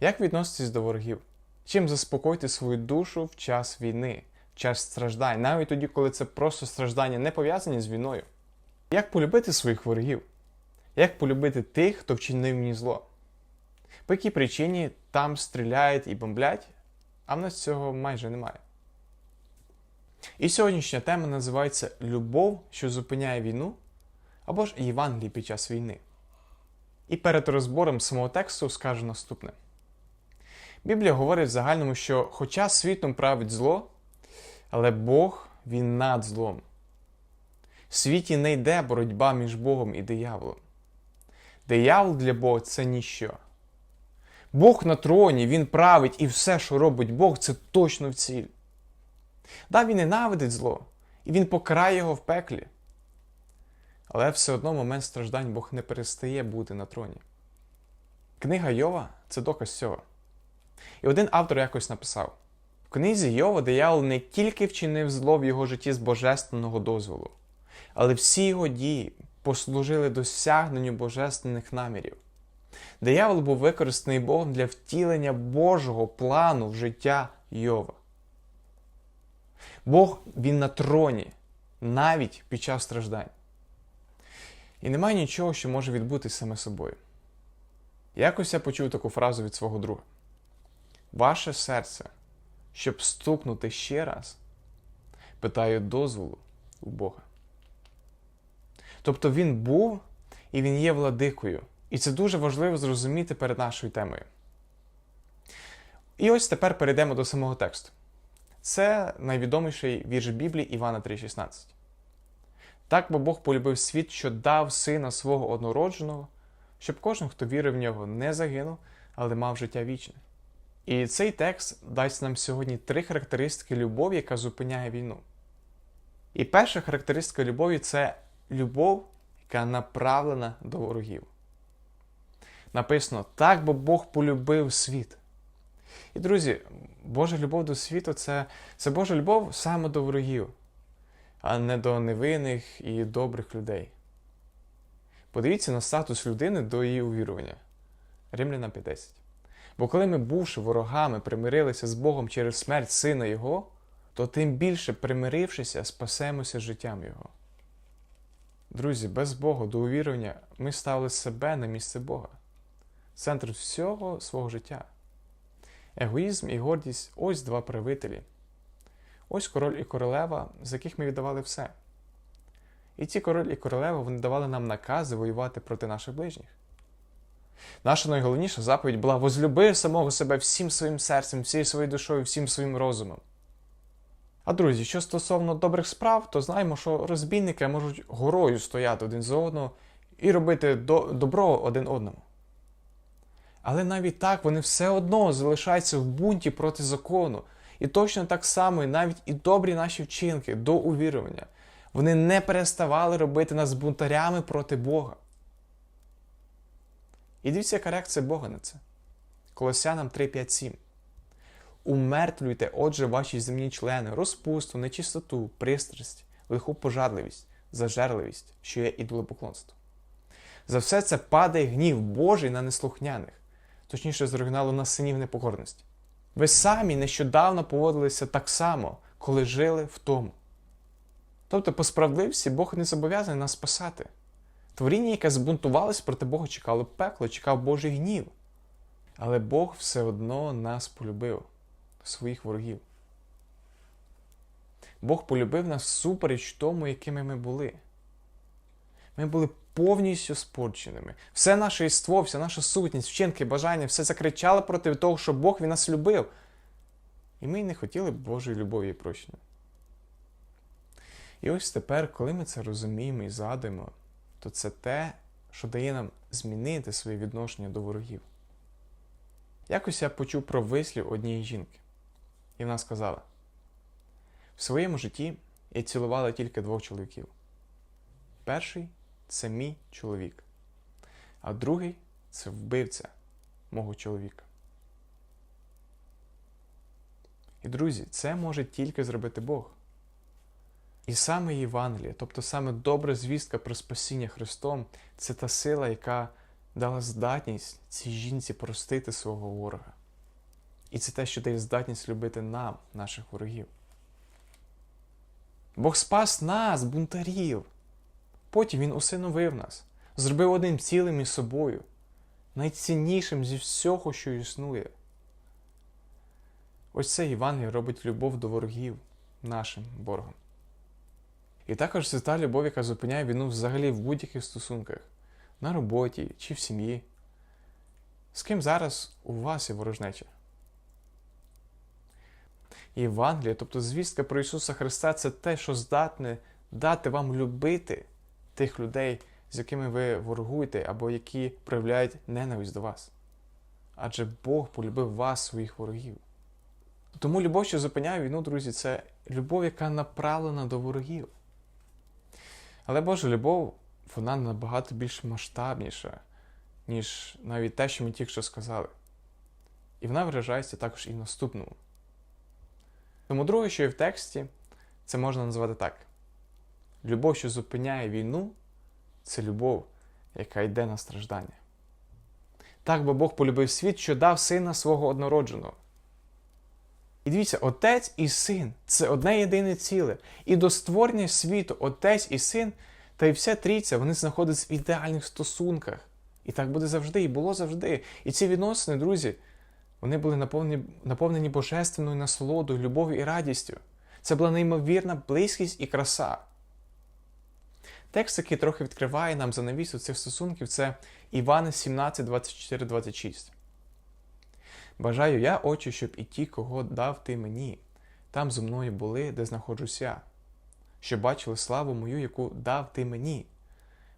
Як відноситись до ворогів? Чим заспокоїти свою душу в час війни, в час страждань, навіть тоді, коли це просто страждання не пов'язані з війною? Як полюбити своїх ворогів? Як полюбити тих, хто вчинив мені зло? По якій причині там стріляють і бомблять, а в нас цього майже немає. І сьогоднішня тема називається Любов, що зупиняє війну, або ж Євангелій під час війни. І перед розбором самого тексту скажу наступне. Біблія говорить в загальному, що хоча світом править зло, але Бог він над злом. В світі не йде боротьба між Богом і дияволом. Диявол для Бога це ніщо. Бог на троні, Він править, і все, що робить Бог, це точно в ціль. Да, він ненавидить зло, і він покарає його в пеклі. Але все одно момент страждань Бог не перестає бути на троні. Книга Йова це доказ цього. І один автор якось написав: в книзі Йова диявол не тільки вчинив зло в його житті з божественного дозволу, але всі його дії послужили досягненню божественних намірів. Диявол був використаний Богом для втілення Божого плану в життя Йова. Бог він на троні, навіть під час страждань. І немає нічого, що може відбутися саме собою. Якось я почув таку фразу від свого друга. Ваше серце, щоб стукнути ще раз, питає дозволу у Бога. Тобто він був і він є владикою. І це дуже важливо зрозуміти перед нашою темою. І ось тепер перейдемо до самого тексту. Це найвідоміший вірш Біблії Івана 3,16. Так бо Бог полюбив світ, що дав сина свого однородженого, щоб кожен, хто вірив в нього, не загинув, але мав життя вічне. І цей текст дасть нам сьогодні три характеристики любові, яка зупиняє війну. І перша характеристика любові це любов, яка направлена до ворогів. Написано: так, бо Бог полюбив світ. І, друзі, Божа любов до світу це, це Божа любов саме до ворогів, а не до невинних і добрих людей. Подивіться на статус людини до її увірування. Римляна 5.10. Бо коли ми, бувши ворогами, примирилися з Богом через смерть Сина Його, то тим більше, примирившися, спасемося життям Його. Друзі, без Бога до увірування ми ставили себе на місце Бога, центр всього свого життя. Егоїзм і гордість ось два правителі. Ось король і королева, з яких ми віддавали все. І ці король і королева вони давали нам накази воювати проти наших ближніх. Наша найголовніша заповідь була возлюби самого себе всім своїм серцем, всією своєю душою, всім своїм розумом. А друзі, що стосовно добрих справ, то знаємо, що розбійники можуть горою стояти один з одного і робити до- добро один одному. Але навіть так вони все одно залишаються в бунті проти закону. І точно так само, і навіть і добрі наші вчинки до увірування, вони не переставали робити нас бунтарями проти Бога. І дивіться, яка реакція Бога на це. Колосянам 3.5.7. Умертвлюйте, отже, ваші земні члени, розпусту, нечистоту, пристрасть, лиху пожадливість, зажерливість, що є ідолопоклонство. За все це падає гнів Божий на неслухняних, точніше, з оригіналу на синів непокорності. Ви самі нещодавно поводилися так само, коли жили в тому. Тобто, по справедливості Бог не зобов'язаний нас спасати. Творіння, яке збунтувалось проти Бога, чекало пекло, чекав Божий гнів. Але Бог все одно нас полюбив, своїх ворогів. Бог полюбив нас всупереч тому, якими ми були. Ми були повністю спорченими. Все наше іство, вся наша сутність, вчинки, бажання, все закричало проти того, що Бог він нас любив. І ми не хотіли Божої любові і прощення. І ось тепер, коли ми це розуміємо і згадуємо, то це те, що дає нам змінити своє відношення до ворогів. Якось я почув про вислів однієї жінки, і вона сказала: в своєму житті я цілувала тільки двох чоловіків. Перший це мій чоловік, а другий це вбивця мого чоловіка. І друзі, це може тільки зробити Бог. І саме Євангеліє, тобто саме добра звістка про спасіння Христом, це та сила, яка дала здатність цій жінці простити свого ворога. І це те, що дає здатність любити нам, наших ворогів. Бог спас нас, бунтарів. Потім Він усиновив нас, зробив одним цілим із собою, найціннішим зі всього, що існує. Ось це Євангеліє робить любов до ворогів нашим ворогам. І також це та любов, яка зупиняє війну взагалі в будь-яких стосунках, на роботі чи в сім'ї. З ким зараз у вас є ворожнеча? Євангелія, тобто звістка про Ісуса Христа, це те, що здатне дати вам любити тих людей, з якими ви ворогуєте, або які проявляють ненависть до вас. Адже Бог полюбив вас, своїх ворогів. Тому любов, що зупиняє війну, друзі, це любов, яка направлена до ворогів. Але Божа любов, вона набагато більш масштабніша, ніж навіть те, що ми тільки що сказали. І вона виражається також і в наступному. Тому друге, що є в тексті, це можна назвати так: любов, що зупиняє війну, це любов, яка йде на страждання. Так бо Бог полюбив світ, що дав сина свого однородженого. І дивіться, отець і син це одне єдине ціле. І до створення світу отець і син, та й вся трійця, вони знаходяться в ідеальних стосунках. І так буде завжди, і було завжди. І ці відносини, друзі, вони були наповнені, наповнені божественною насолодою, любов'ю і радістю. Це була неймовірна близькість і краса. Текст, який трохи відкриває нам занавісу цих стосунків, це Івана 17, 24, 26. Бажаю я, Отче, щоб і ті, кого дав ти мені, там зо мною були, де знаходжуся, щоб бачили славу мою, яку дав ти мені,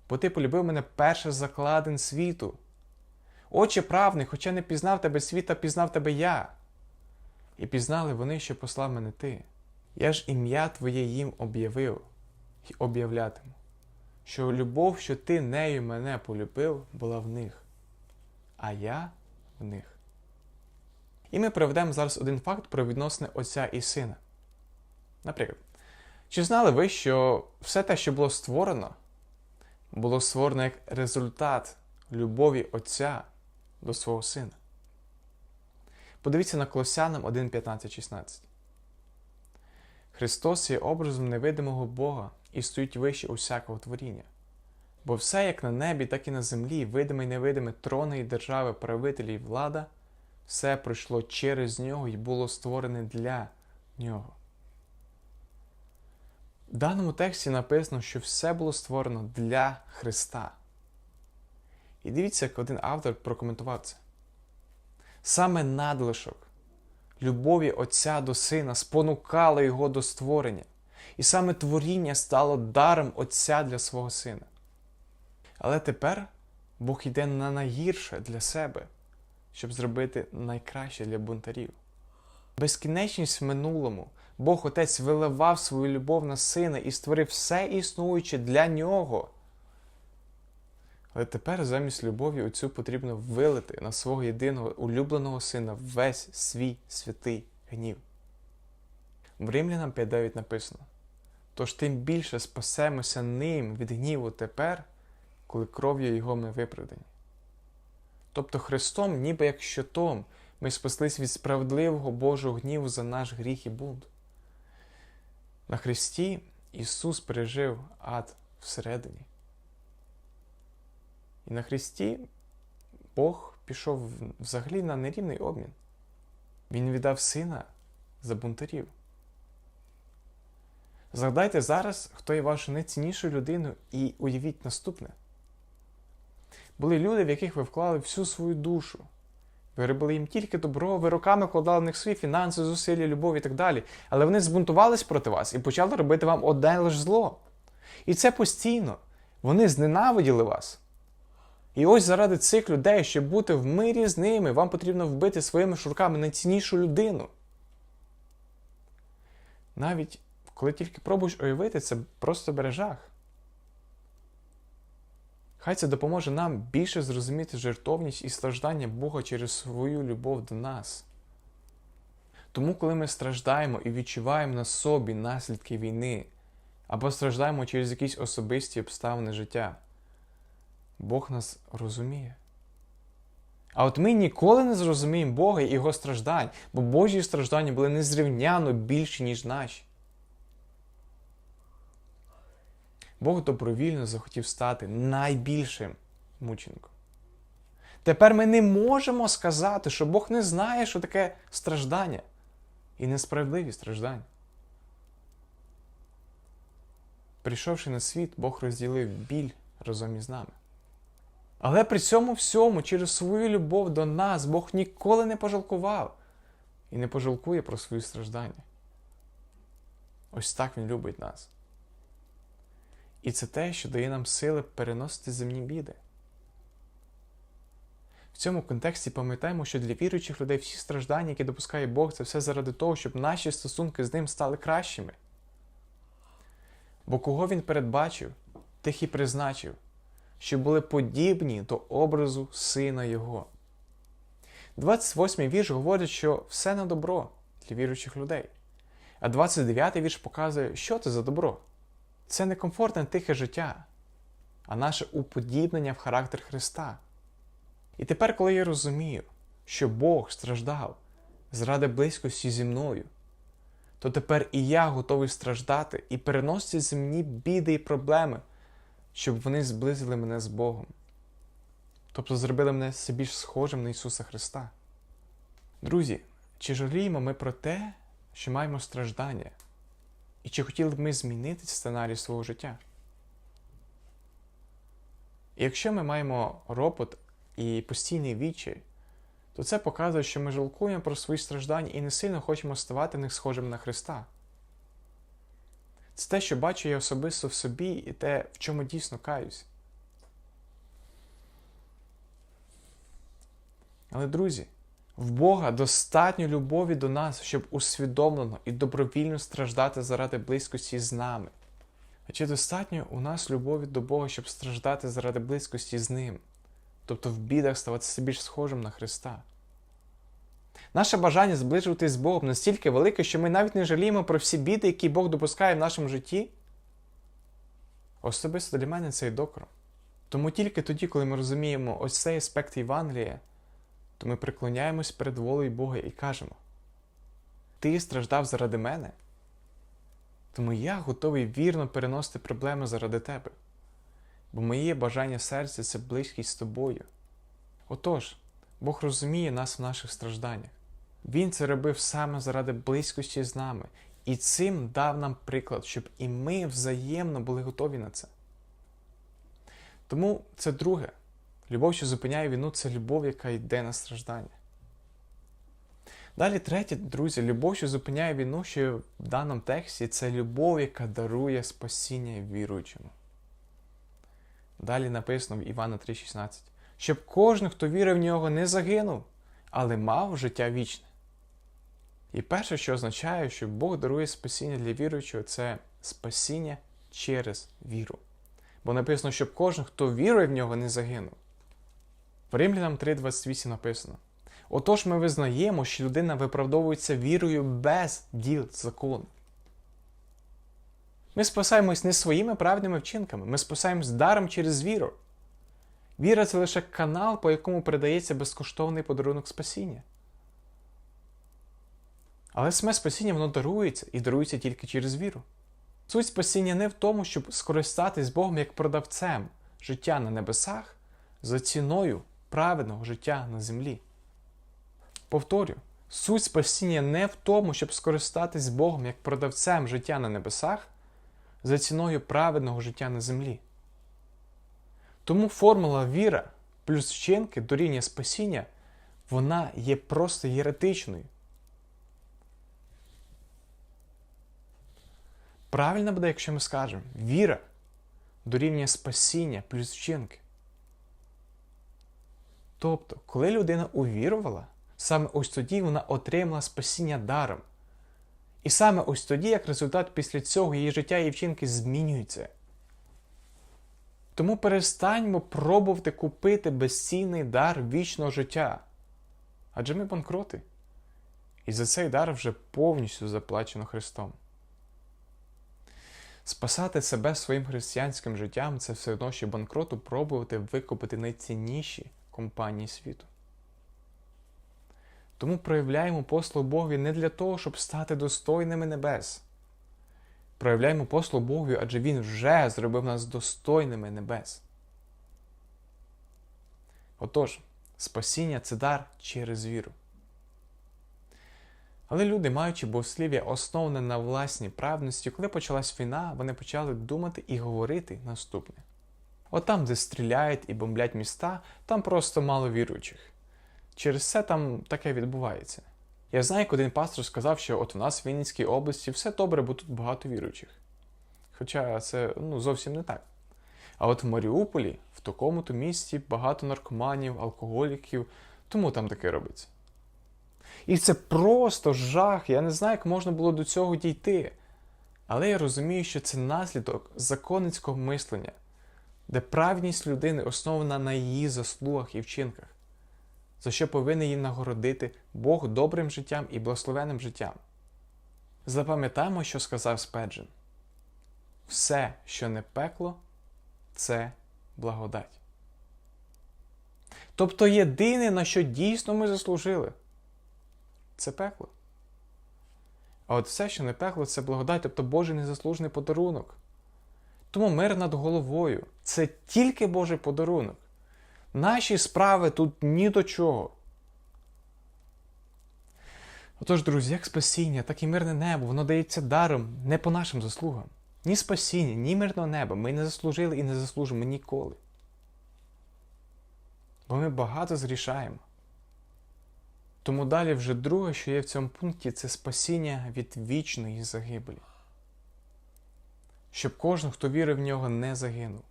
бо ти полюбив мене перше закладин світу. Отче правний, хоча не пізнав тебе світ, а пізнав тебе я. І пізнали вони, що послав мене ти. Я ж ім'я Твоє їм об'явив і об'являтиму, що любов, що ти нею мене полюбив, була в них, а я в них. І ми проведемо зараз один факт про відносини Отця і Сина. Наприклад, чи знали ви, що все те, що було створено, було створено як результат любові Отця до свого Сина? Подивіться на Колосянам 1, 15, 16. Христос є образом невидимого Бога і стоїть вище усякого творіння. Бо все, як на небі, так і на землі, видиме і невидиме, трони і держави, правителі і влада, все пройшло через нього і було створене для нього. В даному тексті написано, що все було створено для Христа. І дивіться, як один автор прокоментував це. Саме надлишок любові Отця до Сина спонукало його до створення, і саме творіння стало даром Отця для свого Сина. Але тепер Бог йде на найгірше для себе, щоб зробити найкраще для бунтарів. Безкінечність в минулому Бог Отець виливав свою любов на сина і створив все існуюче для нього. Але тепер замість любові оцю потрібно вилити на свого єдиного улюбленого сина весь свій святий гнів. В Римлянам 5.9 написано: Тож тим більше спасемося ним від гніву тепер, коли кров'ю його ми виправдані. Тобто Христом, ніби як щитом, ми спаслись від справедливого Божого гніву за наш гріх і бунт. На Христі Ісус пережив ад всередині. І на Христі Бог пішов взагалі на нерівний обмін. Він віддав сина за бунтарів. Згадайте зараз, хто є вашою найціннішою людиною, і уявіть наступне. Були люди, в яких ви вклали всю свою душу. Ви робили їм тільки добро, ви роками вкладали в них свої фінанси, зусилля, любов і так далі. Але вони збунтувались проти вас і почали робити вам одне лише зло. І це постійно. Вони зненавиділи вас. І ось заради цих людей, щоб бути в мирі з ними, вам потрібно вбити своїми шурками найціннішу людину. Навіть коли тільки пробуєш уявити, це просто бережах. Хай це допоможе нам більше зрозуміти жертовність і страждання Бога через свою любов до нас. Тому, коли ми страждаємо і відчуваємо на собі наслідки війни, або страждаємо через якісь особисті обставини життя, Бог нас розуміє. А от ми ніколи не зрозуміємо Бога і Його страждань, бо Божі страждання були незрівняно більші, ніж наші. Бог добровільно захотів стати найбільшим мучеником. Тепер ми не можемо сказати, що Бог не знає, що таке страждання і несправедливі страждання. Прийшовши на світ, Бог розділив біль разом із нами. Але при цьому всьому, через свою любов до нас, Бог ніколи не пожалкував і не пожалкує про свої страждання. Ось так Він любить нас. І це те, що дає нам сили переносити земні біди. В цьому контексті пам'ятаємо, що для віруючих людей всі страждання, які допускає Бог, це все заради того, щоб наші стосунки з ним стали кращими. Бо кого він передбачив, тих і призначив, що були подібні до образу Сина Його. 28-й вірш говорить, що все на добро для віруючих людей. А 29-й вірш показує, що це за добро. Це не комфортне тихе життя, а наше уподібнення в характер Христа. І тепер, коли я розумію, що Бог страждав заради близькості зі мною, то тепер і я готовий страждати і переносити земні біди і проблеми, щоб вони зблизили мене з Богом. Тобто зробили мене все більш схожим на Ісуса Христа. Друзі, чи жаліємо ми про те, що маємо страждання? І чи хотіли б ми змінити сценарій свого життя? І якщо ми маємо ропот і постійний відчай, то це показує, що ми жалкуємо про свої страждання і не сильно хочемо ставати них схожими на Христа. Це те, що бачу я особисто в собі, і те, в чому дійсно каюсь. Але, друзі, в Бога достатньо любові до нас, щоб усвідомлено і добровільно страждати заради близькості з нами. А чи достатньо у нас любові до Бога, щоб страждати заради близькості з Ним? Тобто в бідах ставатися більш схожим на Христа? Наше бажання зближуватись з Богом настільки велике, що ми навіть не жаліємо про всі біди, які Бог допускає в нашому житті. Особисто для мене це і докором. Тому тільки тоді, коли ми розуміємо ось цей аспект Євангелія, то ми преклоняємось перед волею Бога і кажемо: Ти страждав заради мене, тому я готовий вірно переносити проблеми заради тебе, бо моє бажання серця це близькість з тобою. Отож, Бог розуміє нас в наших стражданнях. Він це робив саме заради близькості з нами, і цим дав нам приклад, щоб і ми взаємно були готові на це. Тому це друге. Любов, що зупиняє війну, це любов, яка йде на страждання. Далі, третє, друзі, любов, що зупиняє війну, що в даному тексті, це любов, яка дарує спасіння віруючому. Далі написано в Івана 3,16, щоб кожен, хто вірив в нього, не загинув, але мав життя вічне. І перше, що означає, що Бог дарує спасіння для віруючого, це спасіння через віру. Бо написано, щоб кожен, хто вірує в нього, не загинув. В Римлянам 3,28 написано: Отож ми визнаємо, що людина виправдовується вірою без діл закону. Ми спасаємось не своїми праведними вчинками, ми спасаємось даром через віру. Віра це лише канал, по якому передається безкоштовний подарунок спасіння. Але саме спасіння воно дарується і дарується тільки через віру. Суть спасіння не в тому, щоб скористатись Богом як продавцем життя на небесах за ціною праведного життя на землі. Повторю, суть спасіння не в тому, щоб скористатись Богом як продавцем життя на небесах за ціною праведного життя на землі. Тому формула віра плюс вчинки дорівнює спасіння, вона є просто єретичною. Правильно буде, якщо ми скажемо, віра дорівнює спасіння плюс вчинки. Тобто, коли людина увірувала, саме ось тоді вона отримала спасіння даром. І саме ось тоді, як результат після цього її життя і вчинки змінюються. Тому перестаньмо пробувати купити безцінний дар вічного життя. Адже ми банкроти. І за цей дар вже повністю заплачено Христом. Спасати себе своїм християнським життям це все одно, що банкроту пробувати викупити найцінніші компанії світу. Тому проявляємо послуг Богові не для того, щоб стати достойними небес. Проявляємо послуг Богові, адже Він вже зробив нас достойними небес. Отож, спасіння це дар через віру. Але люди, маючи богослів'я, основане на власній праведності, коли почалась війна, вони почали думати і говорити наступне. От де стріляють і бомблять міста, там просто мало віруючих. Через це там таке відбувається. Я знаю, як один пастор сказав, що от у нас в Вінницькій області все добре, бо тут багато віруючих. Хоча це ну, зовсім не так. А от в Маріуполі, в такому-то місті, багато наркоманів, алкоголіків, тому там таке робиться. І це просто жах. Я не знаю, як можна було до цього дійти. Але я розумію, що це наслідок законницького мислення, де праведність людини основана на її заслугах і вчинках, за що повинен її нагородити Бог добрим життям і благословенним життям. Запам'ятаємо, що сказав Спеджин. Все, що не пекло, це благодать. Тобто єдине, на що дійсно ми заслужили, це пекло. А от все, що не пекло, це благодать, тобто Божий незаслужений подарунок. Тому мир над головою це тільки Божий подарунок. Наші справи тут ні до чого. Отож, друзі, як спасіння, так і мирне небо, воно дається даром не по нашим заслугам. Ні спасіння, ні мирного неба ми не заслужили і не заслужимо ніколи. Бо ми багато зрішаємо. Тому далі вже друге, що є в цьому пункті, це спасіння від вічної загибелі. Щоб кожен, хто вірив в нього, не загинув.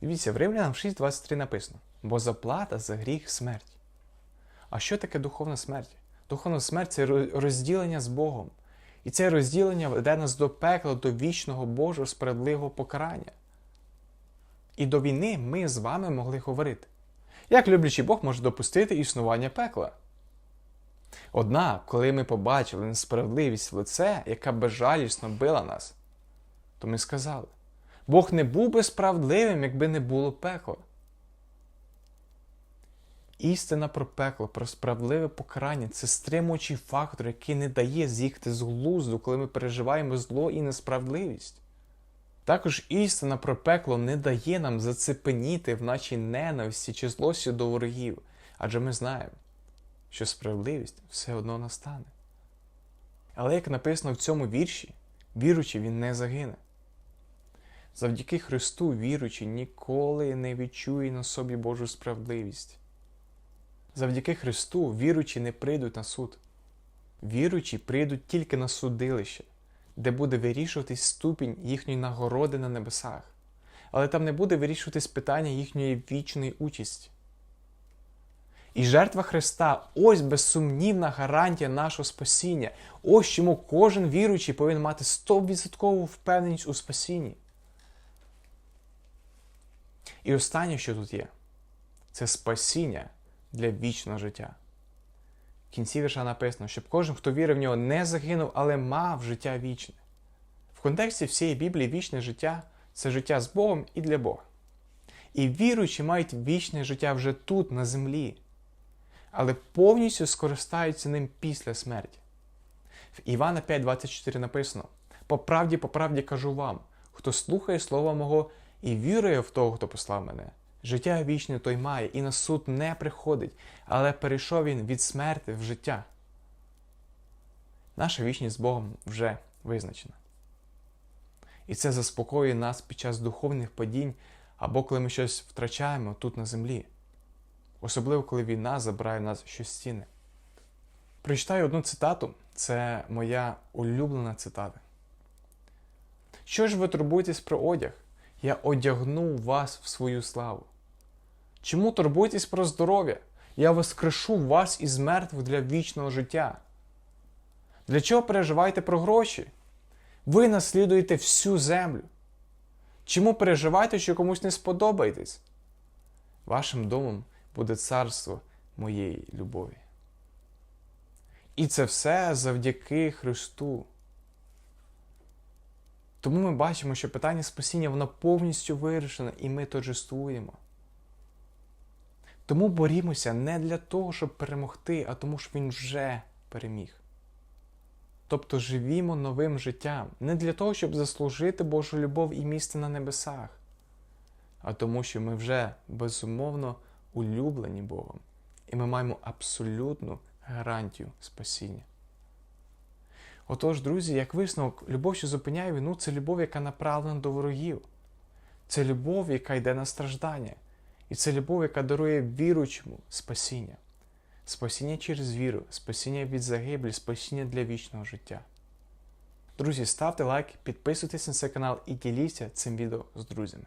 Дивіться, в Римлянам 6.23 написано: бо заплата за гріх смерть. А що таке духовна смерть? Духовна смерть це розділення з Богом. І це розділення веде нас до пекла, до вічного Божого справедливого покарання. І до війни ми з вами могли говорити. Як люблячий Бог може допустити існування пекла? Однак, коли ми побачили несправедливість в лице, яка безжалісно била нас, то ми сказали: Бог не був би справедливим, якби не було пекла. Істина про пекло, про справедливе покарання це стримуючий фактор, який не дає з'їхати з глузду, коли ми переживаємо зло і несправедливість. Також істина про пекло не дає нам зацепеніти в нашій ненависті чи злості до ворогів, адже ми знаємо, що справедливість все одно настане. Але як написано в цьому вірші, віруючи, він не загине. Завдяки Христу, віруючи, ніколи не відчує на собі Божу справедливість. Завдяки Христу, віруючі не прийдуть на суд. Віруючі прийдуть тільки на судилище де буде вирішуватись ступінь їхньої нагороди на небесах, але там не буде вирішуватись питання їхньої вічної участі. І жертва Христа ось безсумнівна гарантія нашого спасіння. Ось чому кожен віруючий повинен мати 100% впевненість у спасінні. І останнє, що тут є, це спасіння для вічного життя В кінці вірша написано, щоб кожен, хто вірив в нього, не загинув, але мав життя вічне. В контексті всієї Біблії вічне життя це життя з Богом і для Бога. І віруючі мають вічне життя вже тут, на землі, але повністю скористаються ним після смерті. В Івана 5,24 написано: По правді, по правді кажу вам, хто слухає Слова мого і вірує в того, хто послав мене. Життя вічне той має і на суд не приходить, але перейшов він від смерти в життя. Наша вічність з Богом вже визначена. І це заспокоює нас під час духовних падінь або коли ми щось втрачаємо тут на землі, особливо коли війна забирає в нас щось стіни. Прочитаю одну цитату, це моя улюблена цитата. Що ж ви турбуєтесь про одяг? Я одягну вас в свою славу. Чому турбуйтесь про здоров'я? Я воскрешу вас із мертвих для вічного життя. Для чого переживаєте про гроші? Ви наслідуєте всю землю. Чому переживаєте, що комусь не сподобаєтесь? Вашим домом буде царство моєї любові. І це все завдяки Христу. Тому ми бачимо, що питання спасіння воно повністю вирішене, і ми торжествуємо. Тому борімося не для того, щоб перемогти, а тому, що він вже переміг. Тобто живімо новим життям не для того, щоб заслужити Божу любов і місце на небесах, а тому, що ми вже безумовно улюблені Богом, і ми маємо абсолютну гарантію спасіння. Отож, друзі, як висновок, любов, що зупиняє війну, це любов, яка направлена до ворогів. Це любов, яка йде на страждання. І це любов, яка дарує віруючому спасіння. Спасіння через віру, спасіння від загиблі, спасіння для вічного життя. Друзі, ставте лайк, підписуйтесь на цей канал і діліться цим відео з друзями.